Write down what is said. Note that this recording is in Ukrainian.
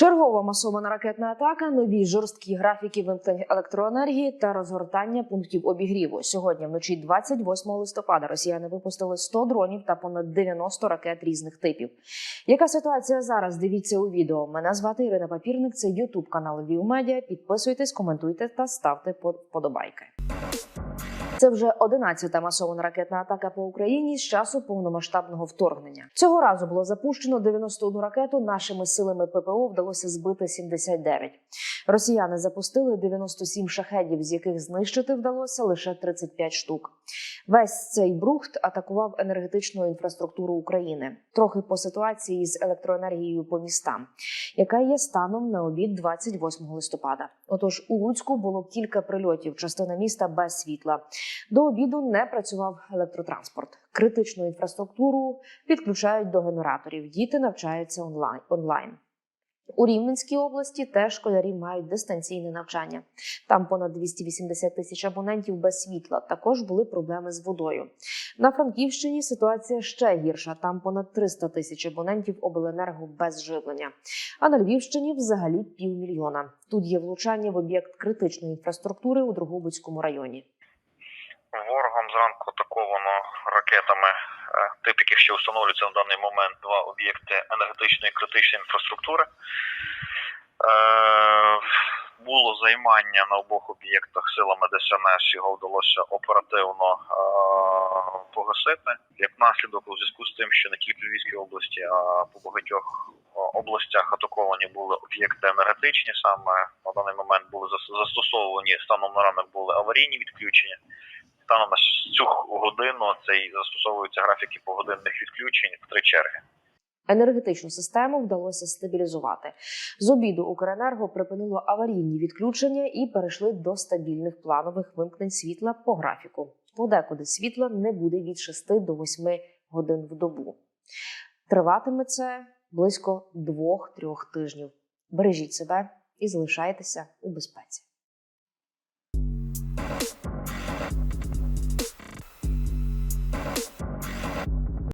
Чергова масована ракетна атака, нові жорсткі графіки вимкнень електроенергії та розгортання пунктів обігріву. Сьогодні вночі 28 листопада росіяни випустили 100 дронів та понад 90 ракет різних типів. Яка ситуація зараз? Дивіться у відео. Мене звати Ірина Папірник. Це Ютуб канал Львів Медіа. Підписуйтесь, коментуйте та ставте вподобайки. Це вже 11-та масована ракетна атака по Україні з часу повномасштабного вторгнення. Цього разу було запущено 91 ракету. Нашими силами ППО вдалося збити 79. Росіяни запустили 97 шахедів, з яких знищити вдалося лише 35 штук. Весь цей брухт атакував енергетичну інфраструктуру України. Трохи по ситуації з електроенергією по містам, яка є станом на обід 28 листопада. Отож, у Луцьку було кілька прильотів, частина міста без світла. До обіду не працював електротранспорт. Критичну інфраструктуру підключають до генераторів. Діти навчаються онлайн. У Рівненській області теж школярі мають дистанційне навчання. Там понад 280 тисяч абонентів без світла. Також були проблеми з водою. На Франківщині ситуація ще гірша. Там понад 300 тисяч абонентів обленерго без живлення. А на Львівщині взагалі півмільйона. Тут є влучання в об'єкт критичної інфраструктури у Дрогобицькому районі. Ворогом зранку атаковано ракетами, е, тип яких ще встановлюється на даний момент два об'єкти енергетичної критичної інфраструктури. Е, Було займання на обох об'єктах силами ДСНС. Його вдалося оперативно е, погасити. Як наслідок, у зв'язку з тим, що не тільки в Львівській області, а по багатьох областях атаковані були об'єкти енергетичні. Саме на даний момент були зас- застосовані станом на ранок були аварійні відключення станом на цю годину це і застосовуються графіки погодинних відключень в три черги. Енергетичну систему вдалося стабілізувати. З обіду Укренерго припинило аварійні відключення і перейшли до стабільних планових вимкнень світла по графіку. Подекуди світла не буде від 6 до 8 годин в добу. Триватиме це близько 2-3 тижнів. Бережіть себе і залишайтеся у безпеці.